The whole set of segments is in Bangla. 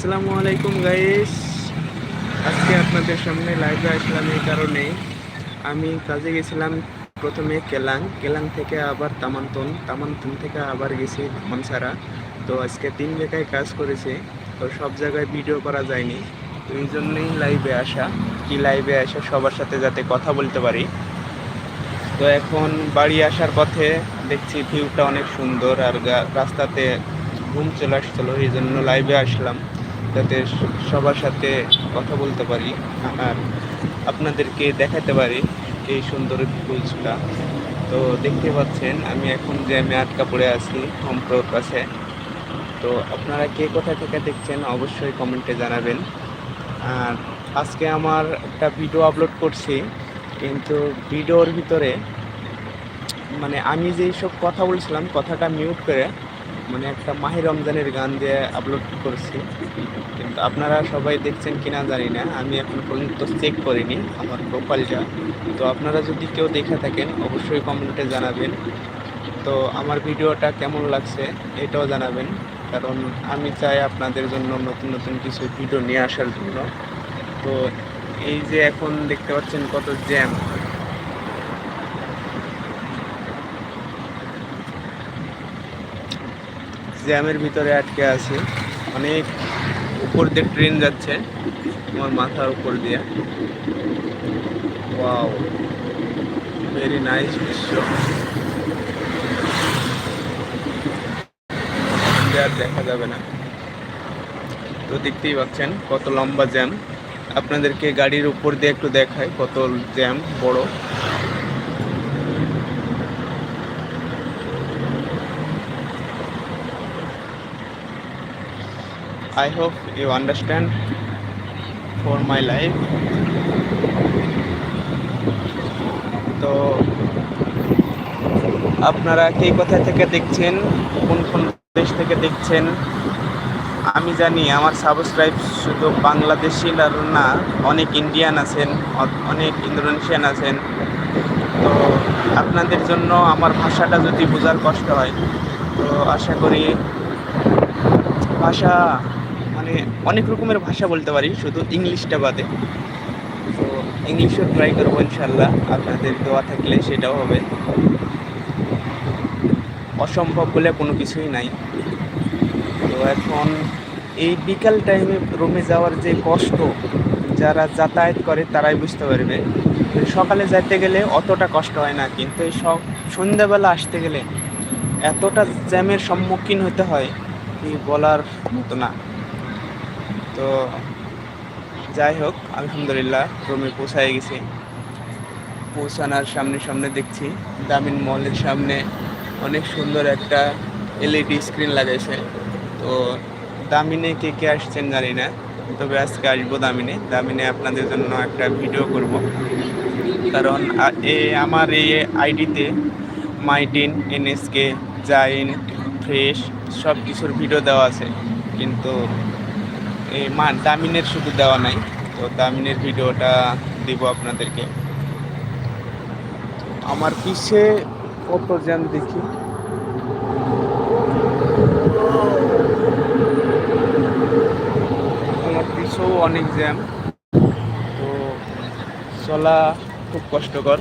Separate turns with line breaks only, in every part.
আসসালামু আলাইকুম গাইস। আজকে আপনাদের সামনে লাইভে আসলাম এই কারণে আমি কাজে গেছিলাম প্রথমে কেলাং। কেলাং থেকে আবার তামান্তন। তামান্তন থেকে আবার গেছি মনসারা তো আজকে তিন জায়গায় কাজ করেছে। তো সব জায়গায় ভিডিও করা যায়নি। তো এই জন্যই লাইভে আসা। কি লাইভে আসা সবার সাথে যাতে কথা বলতে পারি। তো এখন বাড়ি আসার পথে দেখছি ভিউটা অনেক সুন্দর আর রাস্তাতে ঘুম চলে আসছিল, এই জন্য লাইভে আসলাম। যাতে সবার সাথে কথা বলতে পারি, আর আপনাদেরকে দেখাতে পারি এই সুন্দর ভিউজটা তো দেখতে পাচ্ছেন, আমি এখন জ্যামে আটকা পড়ে আছি হোমপ্রোর কাছে। তো আপনারা কে কোথা থেকে দেখছেন, অবশ্যই কমেন্টে জানাবেন। আর আজকে আমার একটা ভিডিও আপলোড করছি, কিন্তু ভিডিওর ভিতরে মানে আমি যেই সব কথা বলছিলাম, কথাটা মিউট করে মানে একটা মাহি রমজানের গান দিয়ে আপলোড করছি। কিন্তু আপনারা সবাই দেখছেন কিনা জানি না, আমি এখন পর্যন্ত চেক করিনি আমার প্রোফাইলটা তো আপনারা যদি কেউ দেখে থাকেন, অবশ্যই কমেন্টে জানাবেন। তো আমার ভিডিওটা কেমন লাগছে এটাও জানাবেন। কারণ আমি চাই আপনাদের জন্য নতুন নতুন কিছু ভিডিও নিয়ে আসার জন্য। তো এই যে এখন দেখতে পাচ্ছেন কত জ্যাম জ্যামের ভিতরে আটকে আছে। অনেক উপর দিয়ে ট্রেন যাচ্ছে আমার মাথার উপর দিয়ে। ওয়াও, ভেরি নাইস দৃশ্য। আর দেখা যাবে না। তো দেখতেই পাচ্ছেন কত লম্বা জ্যাম। আপনাদেরকে গাড়ির উপর দিয়ে একটু দেখায় কত জ্যাম, বড়। I hope you understand for my life. তো আপনারা কে কোথা থেকে দেখছেন? কোন কোন দেশ থেকে দেখছেন? আমি জানি আমার সাবস্ক্রাইব শুধু বাংলাদেশি না অনেক ইন্ডিয়ান আছেন, অনেক ইন্দোনেশিয়ান আছেন। তো আপনাদের জন্য আমার ভাষাটা যদি বোঝার কষ্ট হয়, তো আশা করি ভাষা মানে অনেক রকমের ভাষা বলতে পারি, শুধু ইংলিশটা বাদে। তো ইংলিশও ট্রাই করব ইনশাল্লাহ, আপনাদের দোয়া থাকলে সেটাও হবে। অসম্ভব বলে কোনো কিছুই নাই। তো এখন এই বিকাল টাইমে রুমে যাওয়ার যে কষ্ট, যারা যাতায়াত করে তারাই বুঝতে পারবে। সকালে যেতে গেলে অতটা কষ্ট হয় না, কিন্তু এই সব সন্ধ্যাবেলা আসতে গেলে এতটা জ্যামের সম্মুখীন হতে হয় কি বলার মতো না। তো যাই হোক, আলহামদুলিল্লাহ রুমে পৌঁছায় গেছি। পৌঁছানোর সামনে সামনে দেখছি দামিন মলের সামনে অনেক সুন্দর একটা এলইডি স্ক্রিন লাগাইছে। তো দামিনে কে কে আসছেন জানি না, তবে আজকে আসব দামিনে। দামিনে আপনাদের জন্য একটা ভিডিও করব। কারণ এ, আমার এই আইডিতে মাইডিন এনএসকে জাইন্ট ফ্রেশ সব কিছুর ভিডিও দেওয়া আছে। কিন্তু এই মা দামিনের শুধু দেওয়া নাই। তো দামিনের ভিডিওটা দিব আপনাদেরকে। আমার পিছে কত জ্যাম দেখি? আমার পিছেও অনেক জ্যাম তো চলা খুব কষ্টকর।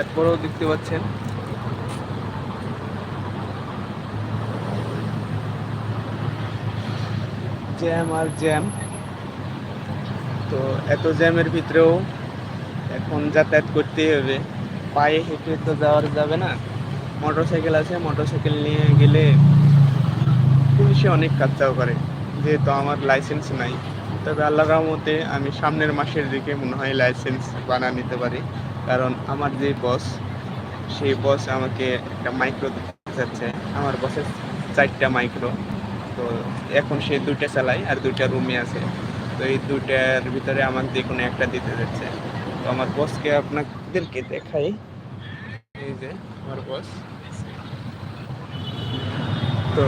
এরপরেও দেখতে পাচ্ছেন জ্যাম আর জ্যাম তো এত জ্যামের ভিতরেও এখন যাতায়াত করতেই হবে। পায়ে হেঁটে তো যাওয়ার যাবে না। মোটর সাইকেল আছে মোটর সাইকেল নিয়ে গেলে পুলিশে অনেক কাজটাও করে। যেহেতু আমার লাইসেন্স নাই। তবে আল্লাহ রহমতে আমি সামনের মাসের দিকে মনে হয় লাইসেন্স বানা নিতে পারি। কারণ আমার যে বস সেই বস আমাকে একটা মাইক্রো দিতে চাচ্ছে আমার বসের চারটা মাইক্রো তো এখন সে দুইটা চালাই আর দুইটা রুমে আছে। তো এই দুইটার ভিতরে আমাকে যে কোনো একটা দিতে যাচ্ছে। তো আমার বসকে আপনাদেরকে দেখাই। এই যে আমার বস তো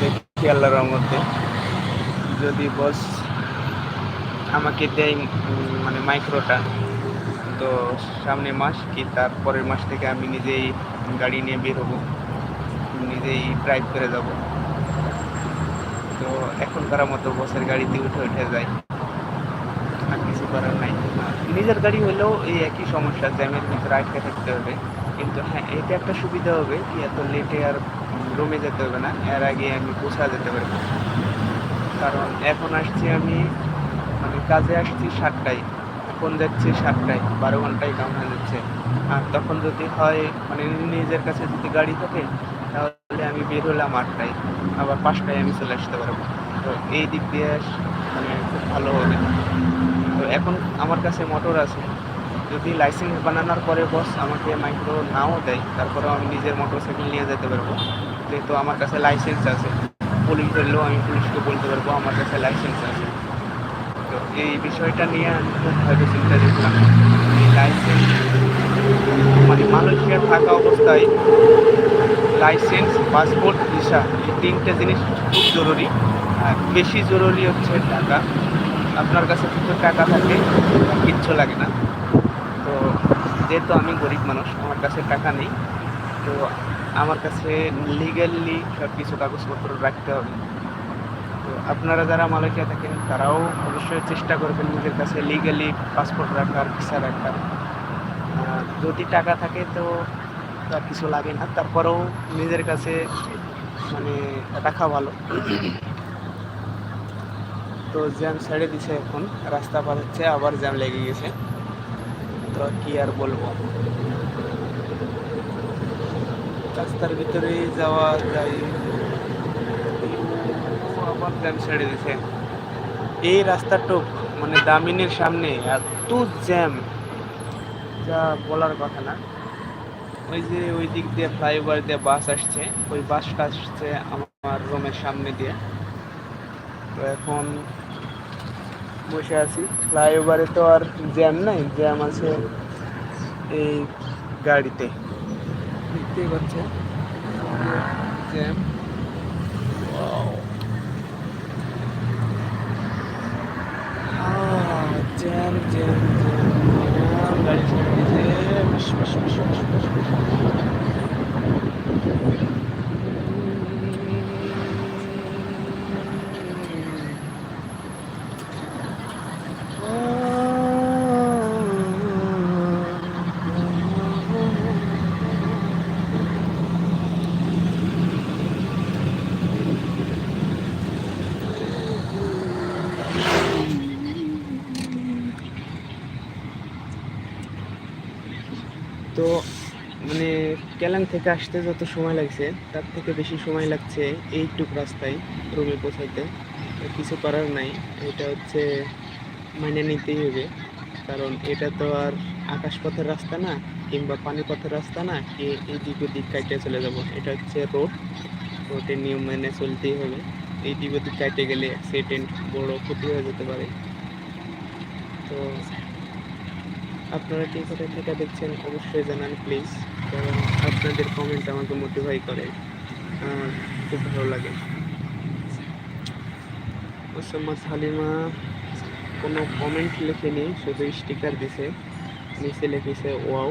দেখি আল্লাহর রহমতে। যদি বস আমাকে দেয় মানে মাইক্রোটা তো সামনে মাস কি তার পরের মাস থেকে আমি নিজেই গাড়ি নিয়ে বের হব। নিজেই ড্রাইভ করে যাব। তো এখনকার মতো বসের গাড়িতে উঠে উঠে যাই আর কিছু করার নাই। নিজের গাড়ি হলেও এই একই সমস্যা, জ্যামের ভিতরে আটকে থাকতে হবে। কিন্তু হ্যাঁ এটা একটা সুবিধা হবে কি, এত লেটে আর রুমে যেতে হবে না। এর আগে আমি পোষা যেতে পারব। কারণ এখন আসছি আমি মানে কাজে আসছি সাতটায়। এখন যাচ্ছি সাতটায়, বারো ঘন্টায় কাম হয়ে যাচ্ছে। আর তখন যদি হয় মানে নিজের কাছে যদি গাড়ি থাকে, তাহলে আমি বের হলাম আটটায়। আবার পাঁচটায় আমি চলে আসতে পারব। তো এই দিক দিয়ে মানে খুব ভালো হবে। তো এখন আমার কাছে মোটর আছে। যদি লাইসেন্স বানানোর পরে বস আমাকে মাইক্রো নাও দেয় তারপরেও আমি নিজের মোটর সাইকেল নিয়ে যেতে পারব। যেহেতু আমার কাছে লাইসেন্স আছে পুলিশ ধরলেও আমি পুলিশকে বলতে পারব, আমার কাছে লাইসেন্স আছে। তো এই বিষয়টা নিয়ে আমি খুব ভাবে চিন্তা দেখলাম লাইসেন্স। মানে মালয়েশিয়ার থাকা অবস্থায় লাইসেন্স, পাসপোর্ট, ভিসা, এই তিনটে জিনিস খুব জরুরি। আর বেশি জরুরি হচ্ছে টাকা। আপনার কাছে কিন্তু টাকা থাকলে কিচ্ছু লাগে না। তো যেহেতু আমি গরিব মানুষ, আমার কাছে টাকা নেই, তো আমার কাছে লিগালি সব কিছু কাগজপত্র রাখতে হবে। আপনারা যারা মালয়েশিয়া থাকেন, তারাও অবশ্যই চেষ্টা করবেন নিজের কাছে লিগালি পাসপোর্ট রাখার ভিসা রাখার। যদি টাকা থাকে তো আর কিছু লাগে না, তারপরেও নিজের কাছে মানে রাখা ভালো। তো জ্যাম ছেড়ে দিছে এখন, রাস্তা পার হচ্ছে, আবার জ্যাম লেগে গেছে। তো কি আর বলব? রাস্তার ভিতরে যাওয়া যায়। আবার জ্যাম ছেড়ে দিছে। এই রাস্তাটুক মানে দামিনের সামনে, এত জ্যাম যা বলার কথা না। ওই যে ওই দিক দিয়ে ফ্লাইওভার দিয়ে বাস আসছে। ওই বাসটা আসছে আমার রুমের সামনে দিয়ে। তো এখন বসে আছি। ফ্লাইওভারে তো আর জ্যাম নাই জ্যাম আছে এই গাড়িতে। দেখতেই পাচ্ছেন। জ্যাম জ্যাম জ্যাম জ্যাম গাড়ি ছেড়ে দিয়েছে বিশ, বিশ, বিশ, বিশ, তো মানে কেলাং থেকে আসতে যত সময় লাগছে, তার থেকে বেশি সময় লাগছে এইটুক রাস্তায় রুমে পৌঁছাইতে। কিছু করার নাই, এটা হচ্ছে মেনে নিতেই হবে। কারণ এটা তো আর আকাশপথের রাস্তা না, কিংবা পানিপথের রাস্তা না কি এই দিক ওদিক কাটে চলে যাব। এটা হচ্ছে রোড, রোডের নিয়ম মেনে চলতেই হবে। এই দিক ওদিক কাটে গেলে অ্যাক্সিডেন্ট বড় ক্ষতি হয়ে যেতে পারে। তো আপনারা কে কোথায় থেকে দেখছেন, অবশ্যই জানান প্লিজ কারণ আপনাদের কমেন্ট আমাকে মোটিভাই করে। আর খুব ভালো লাগে। মোসাম্মদ হালিমা কোনো কমেন্ট লেখেনি, শুধু স্টিকার দিছে। নিচে লিখেছে ওয়াও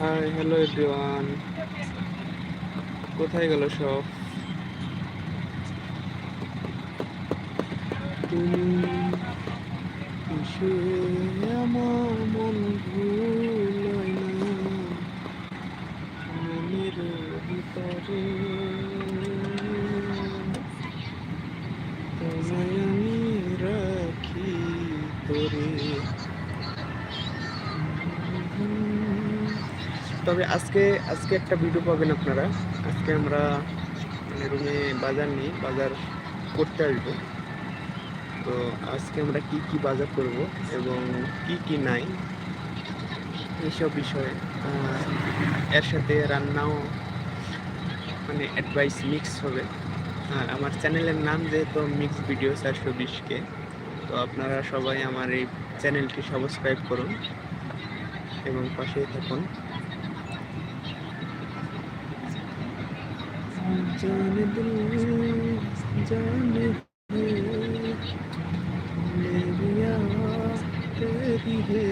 হাই হ্যালো এভরিওয়ান কোথায় গেল সব? তুমি আমার মন মনের ভিতরে তোমায় আমি রাখি তোরে। তবে আজকে আজকে একটা ভিডিও পাবেন আপনারা। আজকে আমরা মানে রুমে বাজার নিই, বাজার করতে আসব। তো আজকে আমরা কি কি বাজার করব এবং কি কি নাই এইসব বিষয়ে এর সাথে রান্নাও মানে অ্যাডভাইস মিক্স হবে। আর আমার চ্যানেলের নাম যেহেতু মিক্স ভিডিও চারশো বিশকে, তো আপনারা সবাই আমার এই চ্যানেলটি সাবস্ক্রাইব করুন এবং পাশেই থাকুন। जान दिल जान मेरिया तेरी है।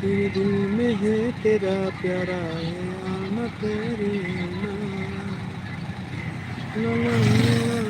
दिल में है तेरा प्यारा है आना, तेरी ना ना ना ना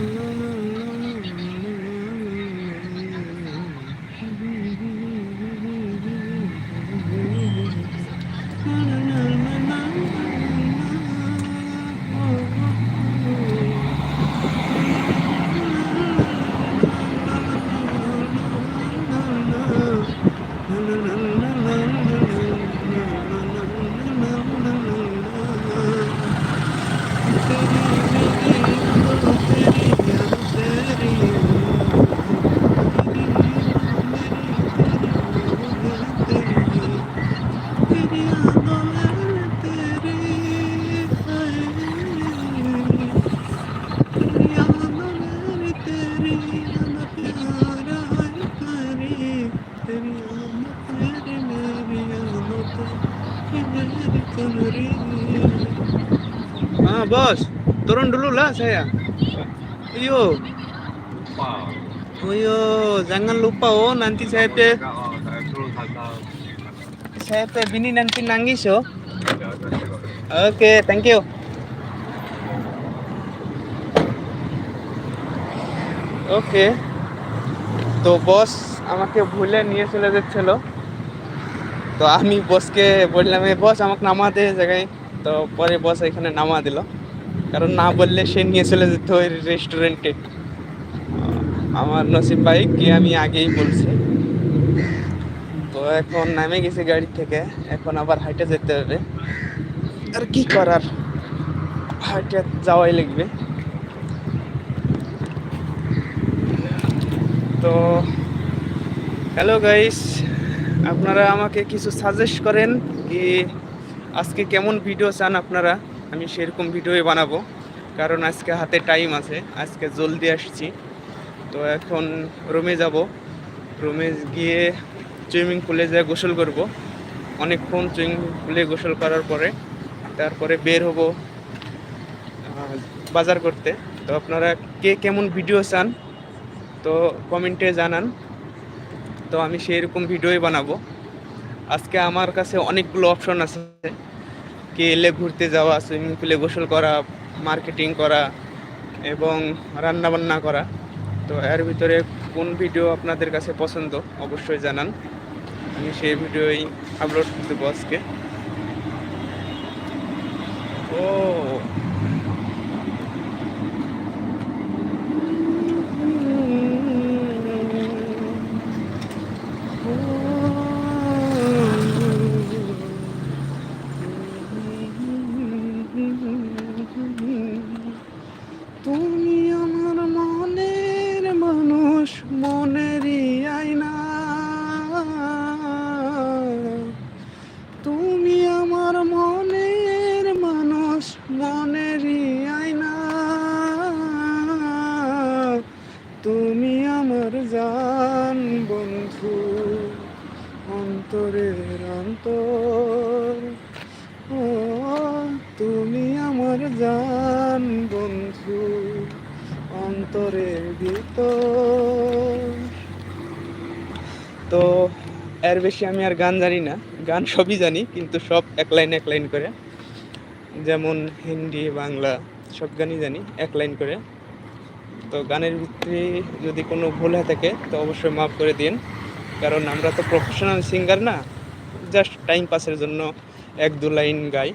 turun dulu lah saya. Iyo, oh iyo, jangan lupa oh nanti saya pe
Oh, saya
pe bini nanti nangis
yo. oh. Tengok.
Okay thank you okay তো বস আমাকে ভুলে নিয়ে চলে যাচ্ছিল তো আমি বসকে বললাম বস আমাকে নামা দে জায়গায় তো পরে বস এখানে নামা দিল কারণ না বললে সে নিয়ে চলে যেত ওই রেস্টুরেন্টে আমার নসিব ভাই, কি আমি আগেই বলছি। তো এখন নামে গেছি গাড়ি থেকে, এখন আবার হাইটে যেতে হবে। আর কি করার? হাইটে যাওয়াই লাগবে। তো হ্যালো গাইস আপনারা আমাকে কিছু সাজেস্ট করেন কি আজকে কেমন ভিডিও চান আপনারা? আমি সেরকম ভিডিওই বানাবো, কারণ আজকে হাতে টাইম আছে, আজকে জলদি আসছি। তো এখন রুমে যাব, রুমে গিয়ে সুইমিং পুলে যেয়ে গোসল করব। অনেকক্ষণ সুইমিং পুলে গোসল করার পরে তারপরে বের হব বাজার করতে। তো আপনারা কে কেমন ভিডিও চান, তো কমেন্টে জানান। তো আমি সেই রকম ভিডিওই বানাবো। আজকে আমার কাছে অনেকগুলো অপশন আছে। কি এলে ঘুরতে যাওয়া সুইমিং পুলে গোসল করা মার্কেটিং করা এবং রান্নাবান্না করা। তো এর ভিতরে কোন ভিডিও আপনাদের কাছে পছন্দ অবশ্যই জানান। আমি সেই ভিডিওই আপলোড দেবো আজকে। ও অন্তরের অন্তর। তুমি আমার জান বন্ধু, অন্তরের ভিতর। তো, এর বেশি আমি আর গান জানি না। গান সবই জানি, কিন্তু সব এক লাইন এক লাইন করে। যেমন হিন্দি, বাংলা, সব গানই জানি, এক লাইন করে। তো গানের ভিতরে যদি কোনো ভুল হয়ে থাকে, তো অবশ্যই মাফ করে দিন। কারণ আমরা তো প্রফেশনাল সিঙ্গার না জাস্ট টাইম পাসের জন্য এক দু লাইন গাই।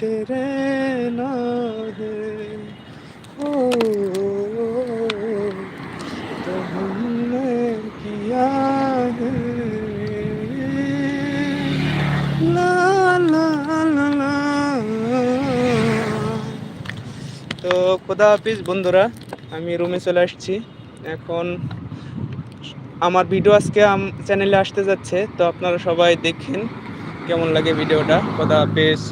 তেরে নাদে ও তো হমনে কিয়া লা লা লা লা তো খোদা হাফিজ, বন্ধুরা, আমি রুমে চলে আসছি। এখন আমার ভিডিও আজকে চ্যানেলে আসতে যাচ্ছে, তো আপনারা সবাই দেখেন কেমন লাগে ভিডিওটা। খোদা হাফিজ।